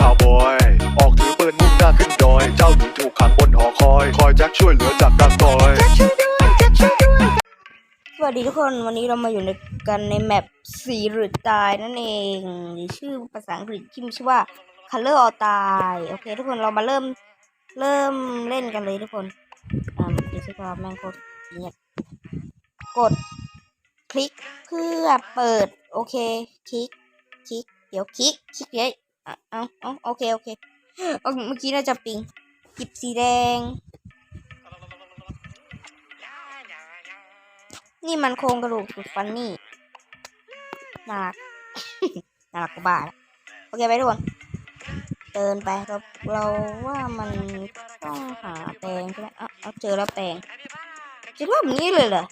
ข่าวบอย ออกถือปืนมุ่งหน้าขึ้นดอย เจ้าหญิงถูกขังบนหอคอย คอยแจ็คช่วยเหลือจากดังตอย สวัสดีทุกคนวันนี้เรามาอยู่ในกันในแมปสีหรือตายนั่นเองหรือชื่อภาษาอังกฤษที่มีชื่อว่า Color or ตายโอเค ทุกคนเรามาเริ่มเริ่มเล่นกันเลยทุกคนอ่าดูสิครับแมงโคตรเงียบกด คลิกเพื่อเปิด โอเค คลิก คลิก เดี๋ยวคลิก คลิกเลยอะ เอาเอาโอเค โอเค เมื่อกี้น่าจะปิงหยิบสีแดง นี่มันโครงกระดูกสุดฟันนี่น่ารักน่ารักกว่าบ้าโอเคไปทุกคนเดินไปเราเราว่ามันต้องหาแปลงใช่ไหมอะเอาเจอแล้วแปลงเจอแบบนี้เลยเหรอ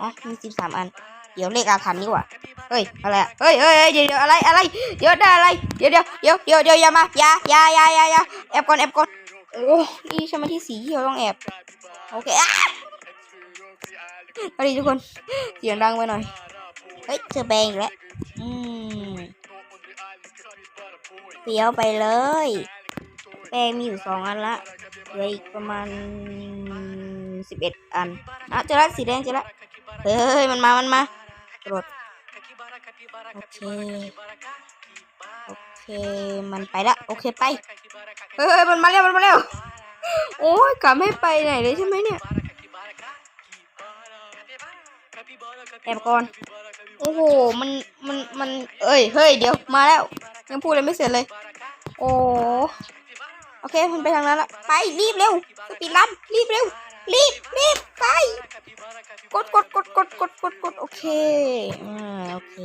อ๋อมีสิบสามอัน ดี๋ยวเลขอาถรรพ์นี่ว่าเฮ้ยอะไรอะเฮ้ยเฮ้ยเดี๋ยวเดี๋ยวอะไรอะไรเดี๋ยวได้อะไรเดี๋ยวเดี๋ยวเดี๋ยวเดี๋ยวเดี๋ยวอย่ามาอย่าอย่าอย่าอย่าอย่าแอบก่อนแอบก่อนโอ้นี่ใช่ไหมที่สีที่เราต้องแอบโอเคอะเอาดีทุกคนเสียงดังไปหน่อยเฮ้ยเจอแปลงอีกแล้วอืมเสียวไปเลยแปลงมีอยู่สองอันละเหลืออีกประมาณสิบเอ็ดอัน อะเจอแล้วสีแดงเจอแล้วเฮ้ยมันมา มันมา กรดโอเค โอเค มันไปละ โอเคไป เฮ้ยมันมาแล้วมันมาแล้ว โอ้ยกลับไม่ไปไหนเลยใช่ไหมเนี่ยแอบก่อน โอ้โห มัน มัน มัน เอ้ย เฮ้ย เดี๋ยว มาแล้ว ยังพูดอะไรไม่เสร็จเลย โอ้ โอเค มันไปทางนั้นละ ไป รีบเร็วสปีดรัน รีบเร็ว รีบ รีบ ไป กดกดกดกดกดกดกดโอ เคอ่าโอเค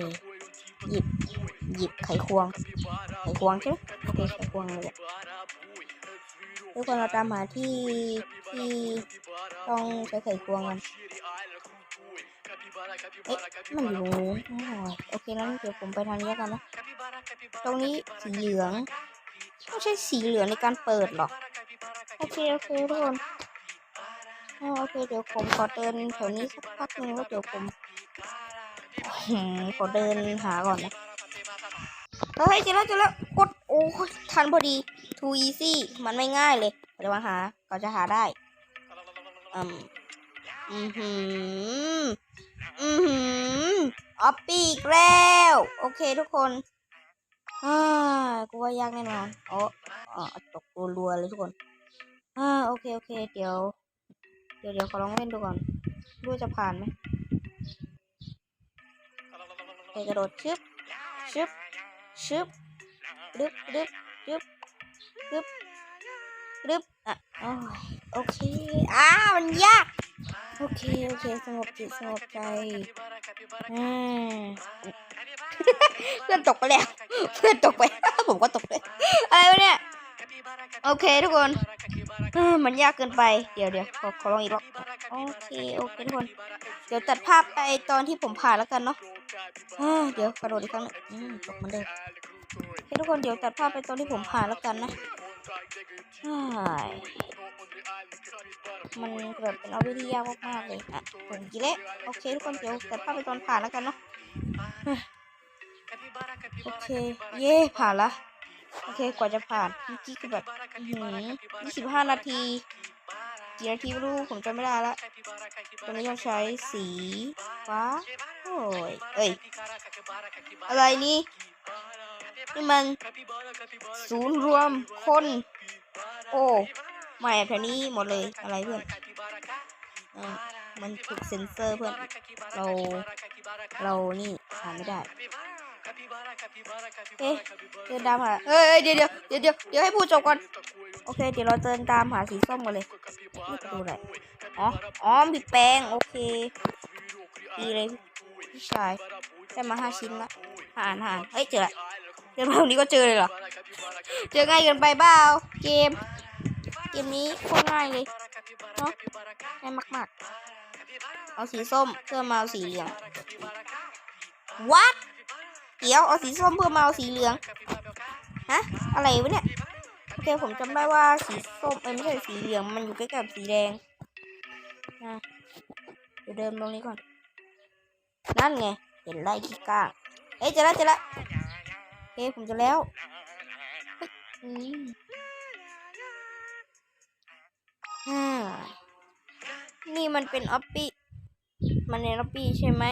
หยิบ หยิบไขควง ไขควงใช่ไหมโอเค ไขควงเลยอะทุกคนเราตามหาที่ที่ต้องใช้ไขควงกันเอ๊ะมันอยู่โอเคงั้นเดี๋ยวผมไปทางนี้กันนะ ตรงนี้สีเหลืองไม่ใช่สีเหลืองในการเปิดหรอก โอเคโอเคทุกคนโอเคเดี๋ยวผมขอเดินแถวนี้สักพักหนึงแล้วเดี๋ยวผม ขอเดินหาก่อนนะเฮ้ยเจอแล้วเจอแล้วกดโอ้ยทันพอดี too easy มันไม่ง่ายเลยเดี๋ยวมาหาก็จะหาได้อืมอือหืออือหือออปปี้อีกแล้ว โอเคทุกคนอ่ากูว่ายากแน่นอนโอ้อตกรัวๆเลยทุกคนอ่าโอเคโอเค เดี๋ยว เดี๋ยวเดี๋ยวขอลองเล่นดูก่อนดูจะผ่านไหม โอเคกระโดดชึบชึบชึบดึบดึบดึบดึบดึบอะโอ้โอเคอ้ามันยากโอเคโอเคสงบจิตสงบใจอืมเพื่อนตกไปแล้วเพื่อนตกไปผมก็ตกเลยอะไรวะเนี่ยโอเคทุกคน มันยากเกินไป เดี๋ยวเดี๋ยวขอขอลองอีกรอบโอเคโอเคทุกคน เดี๋ยวตัดภาพไปตอนที่ผมผ่านแล้วกันเนาะเดี๋ยวกระโดดอีกครั้งนึงอืมตกมันเดิมโอเคทุกคนเดี๋ยวตัดภาพไปตอนที่ผมผ่านแล้วกันนะมันแบบเป็นเอาวิธียากมากๆเลยอะผมกี่เละโอเคทุกคนเดี๋ยวตัดภาพไปตอนผ่านแล้วกันเนาะโอเค เย่ผ่านละ โอเคกว่าจะผ่านเมื่อกี้คือแบบหือยี่สิบห้านาทีกี่นาทีไม่รู้ผมจำไม่ได้ละตอนนี้เราใช้สีฟ้าโอ้ยเอ้ยอะไรนี่นี่มันศูนย์รวมคน โอ้ไม่แถวนี้หมดเลยอะไรเพื่อนมันถูกเซ็นเซอร์เพื่อนเราเรานี่ผ่านไม่ได้ เอ๊ะเดินตามหาเอ้ยเดี๋ยวเดี๋ยวเดี๋ยวเดี๋ยวเดี๋ยวให้พูดจบก่อน โอเค เดี๋ยวเราเดินตามหาสีส้มกันเลยนี่ประตูอะไรอ๋อ อ๋อมีแปลง โอเค ดีเลยพี่ชายได้มาห้าชิ้นละหานหานเฮ้ย เจอละเดินมาตรงนี้ก็เจอเลยเหรอ เจอง่ายเกินไปเปล่าเกม เกมนี้โคตรง่ายเลย เนาะง่ายมากๆ เอาสีส้มเพื่อมาเอาสีเหลือง What เดี๋ยวเอาสีส้มเพื่อมาเอาสีเหลืองฮะอะไรวะเนี่ยโอเคผมจำได้ว่าสีส้มเอ้ไม่ใช่สีเหลืองมันอยู่ใกล้กับสีแดงนะเดี๋ยวเดินตรงนี้ก่อน นั่นไงเห็นไล่ขี้ก้างเอ้ยเจอแล้วเจอแล้วโอเคผมจอแล้วฮ่านี่มันเป็นออปปี้มันในออปปี้ใช่ไหม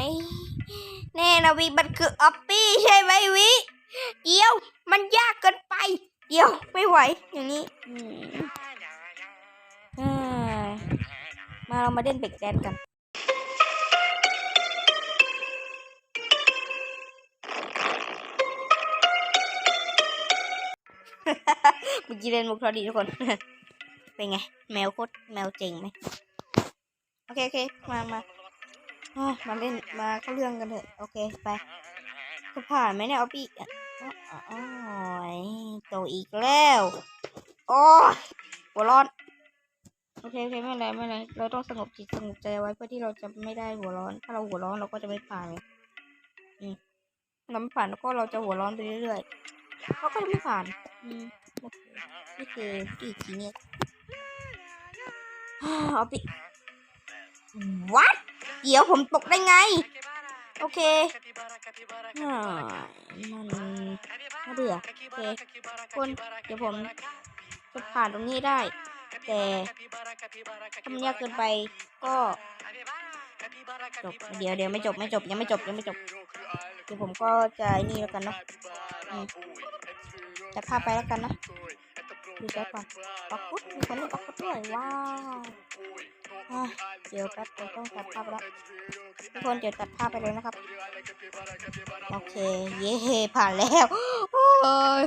แน่นะวิมันคือออปปี้ใช่ไหมวิเดี๋ยว มันยากเกินไป เดี๋ยวไม่ไหวอย่างนี้มาเรามาเล่นเบรกแดนกันเมื่อกี้เล่นมุกทอดีทุกคน เป็นไง แมวโคตรแมวเจ๋งไหม โอเคโอเค มามา มาเล่นมาเข้าเรื่องกันเถอะ โอเคไปจะผ่านไหมเนี่ยออปปี้อะอ๋ออ๋อยโตอีกแล้ว โอ้ยหัวร้อนโอเคโอเคไม่ไรไม่ไรเราต้องสงบจิตสงบใจไว้เพื่อที่เราจะไม่ได้หัวร้อน ถ้าเราหัวร้อนเราก็จะไม่ผ่านอืมเราไม่ผ่านแล้วก็เราจะหัวร้อนไปเรื่อยๆเราก็จะไม่ผ่านอืมโอเคนี่คืออีกทีเนี่ยเอาไปวัด เดี๋ยวผมตกได้ไง โอเคมันน่าเบื่อโอเคคนเดี๋ยวผมจะผ่านตรงนี้ได้ แต่ถ้ามันยากเกินไปก็จบเดี๋ยวเดี๋ยวไม่จบไม่จบยังไม่จบยังไม่จบเดี๋ยวผมก็จะนี่แล้วกันเนาะจะพาไปแล้วกันนะดูแป๊บก่อนปักพุดมีคนเล่นปักพุดด้วยว้าว อะเดี๋ยวแป๊บผมต้องตัดภาพแล้วทุกคนเดี๋ยวตัดภาพไปเลยนะครับ โอเค เย้ผ่านแล้วโอ้ย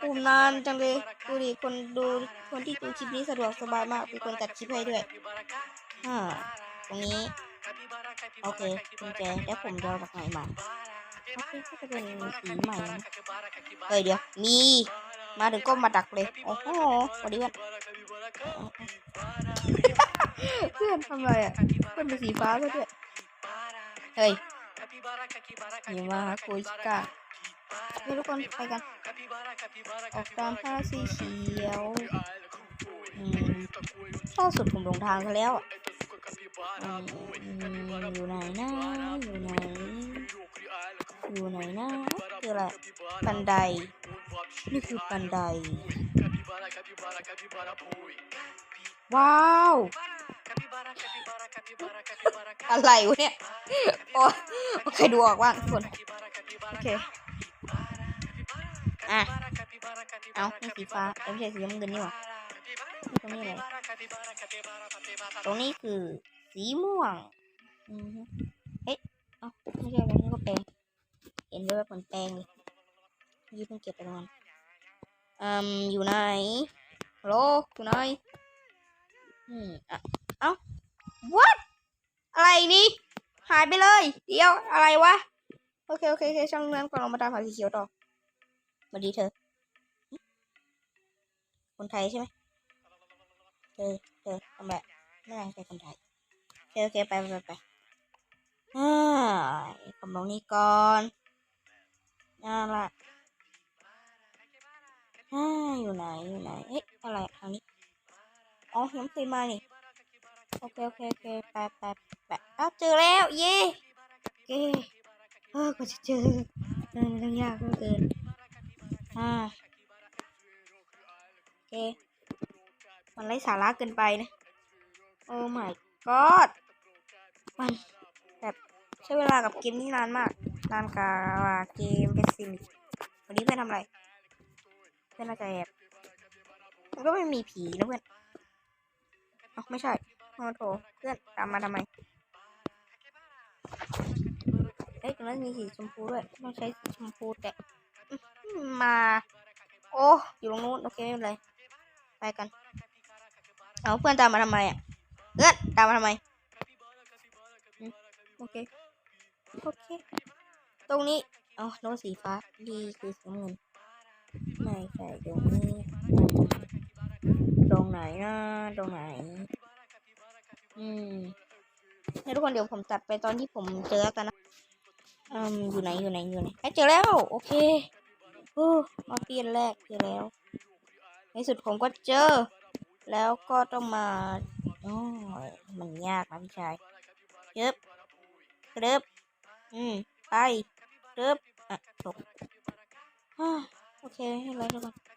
ปุ่มนานจังเลยดูดิคนดูคนที่ดูคลิปนี้สะดวกสบายมากมีคนตัดคลิปให้ด้วยอ่าตรงนี้โอเคกุญแจแล้วผมจะเอาจากไหนมาโอเคก็จะเป็นสีใหม่เฮ้ยเดี๋ยว มี มาถึงก็มาดักเลย โอ้โหสวัสดีเพื่อน เพื่อนทำอะไรอะเพื่อนเป็นสีฟ้าซะด้วยเฮ้ยอย่ามาคุยกาเฮ้ยทุกคนไปกัน ออกตามผ้าสีเขียวอืมล่าสุดผมหลงทางกันแล้วอะอืมอยู่ไหนนะอยู่ไหนอยู่ไหนนะคืออะไรบันไดนี่คือบันไดว้าว อะไรวะเนี่ยโอ้โอเคดูออกว่างทุกคนโอเคอะเอานี่สีฟ้าไม่ใช่สีน้ำเงินนี่หว่าตรงนี้อะไรตรงนี้คือสีม่วงอือฮึเอ๊ะเอ้าไม่ใช่ตรงนี้ก็แปลงเห็นด้วยว่าเหมือนแปลงเลยยี่เพิ่งเก็บไปตรงนั้นอืมอยู่ไหนฮัลโหลอยู่ไหนอืมอะ เอ้า what อะไรนี่ หายไปเลย เดี๋ยว อะไรวะ โอเค โอเคโอเคช่างนั้นก่อนเรามาตามหาสีเขียวต่อสวัสดีเธอ คนไทยใช่ไหมเธอเธอทำแบบไม่น่าใช่คนไทย โอเค โอเค ไปไปไปอ่าคำลงนี้ก่อนน่าละอ่าอยู่ไหน อยู่ไหน เอ๊ะ อะไรทางนี้ อ๋อยังเคยมานี่ โอเคโอเคโอเคไปไปไปอ้าวเจอแล้ว เย้โอเคเออก็จะเจอเออมันต้องยากเหลือเกินอ่าโอเคมันไร้สาระเกินไปนะ โอ้ my god มันแบบใช้เวลากับเกมนี้นานมาก นานกว่าเกมเป็นซิมวันนี้เพื่อนทำอะไรเพื่อนน่าจะแอบมันก็ไม่มีผีนะเพื่อนอ้าไม่ใช่ โอ้โถเพื่อนตามมาทำไมเอ้ยตรงนั้นมีสีชมพูด้วยต้องใช้สีชมพูแต่มา โอ้อยู่ตรงนู้นโอเคไม่เป็นไรไปกันเอาเพื่อนตามมาทำไมอะเพื่อนตามมาทำไมโอเคโอเค ตรงนี้เอ๋อโน้ตสีฟ้าดีคือสีเงินไม่ใช่ตรงนี้ตรงไหนนะตรงไหน อืมให้ทุกคนเดี๋ยวผมตัดไปตอนที่ผมเจอกันนะอืมอยู่ไหนอยู่ไหนอยู่ไหนไอ้เจอแล้ว โอเคโอ้มาเปลี่ยนแรกเจอแล้ว ในสุดผมก็เจอ แล้วก็ต้องมาโอ้มันยากนะพี่ชายเย็บกระเดบอืมไปกระเดบอะตกโอเคให้ไรทุกคน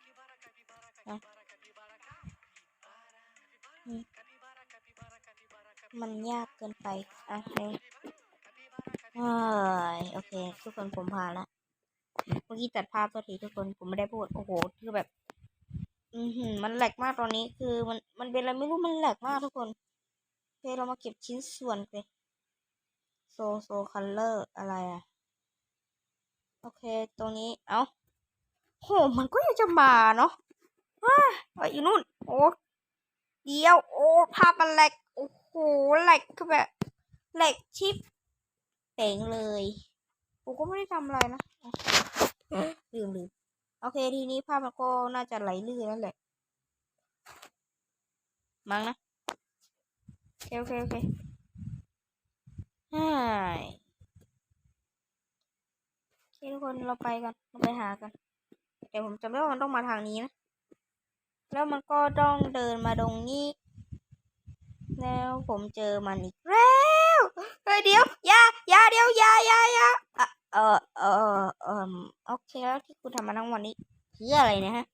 มันยากเกินไปโอเคเอ้ยโอเค ทุกคนผมผ่านละเมื่อกี้ตัดภาพตัวทีทุกคนผมไม่ได้พูดโอ้โหคือแบบ อือหือมันแหลกมากตอนนี้คือมันมันเป็นอะไรไม่รู้มันแหลกมากทุกคนโอเคเรามาเก็บชิ้นส่วนเลยโซโซคัลเลอร์อะไรอะโอเค ตรงนี้ เอาโห มันก็ยังจะมาเนาะว้าเอ้ยอยู่นู่น โอ้ เดียว โอ้ ภาพมันแหลก โอ้โห แหลกคือแบบแหลกชิปเป่งเลยผมก็ไม่ได้ทำอะไรนะอะลืมลืมโอเคทีนี้ภาพมันก็น่าจะไหลลื่นแล้วแหละ มั้งนะโอเคโอเค โอเคฮ่าโอเคทุกคนเราไปกัน เราไปหากันแต่ผมจำได้ว่ามันต้องมาทางนี้นะ แล้วมันก็ต้องเดินมาตรงนี้ แล้วผมเจอมันอีกแล้วเฮ้ยเดี๋ยว อย่า อย่าเดี๋ยว อย่าอย่าอย่าเออเออเออโอเคแล้วที่คุณทำมาทั้งวันนี้คืออะไรเนี่ยฮะ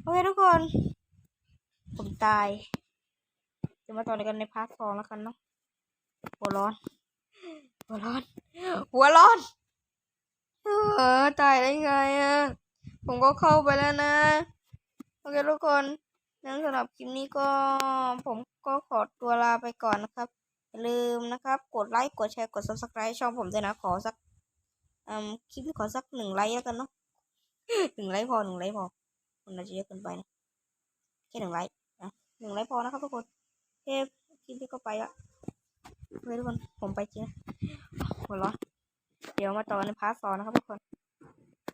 โอเคทุกคน ผมตาย จะมาต่อกันในพาร์ทสองแล้วกันเนาะ หัวร้อน หัวร้อน หัวร้อน เออ ตายได้ไงอะผมก็เข้าไปแล้วนะ โอเคทุกคน นั้นสำหรับคลิปนี้ก็ผมก็ขอตัวลาไปก่อนนะครับ อย่าลืมนะครับ กดไลค์ กดแชร์ กด subscribe ช่องผมด้วยนะ ขอสักคลิปนี้ขอสักหนึ่งไลค์แล้วกันเนาะหนึ่งไลค์พอหนึ่งไลค์พอมันอาจจะเยอะเกินไปนะแค่หนึ่งไลค์นะหนึ่งไลค์พอนะครับทุกคนโอเคลิปนี้ก็ไปละโอเคทุกคนผมไปจริงนะหัวร้อนเดี๋ยวมาต่อในพาร์ทสองนะครับทุกคน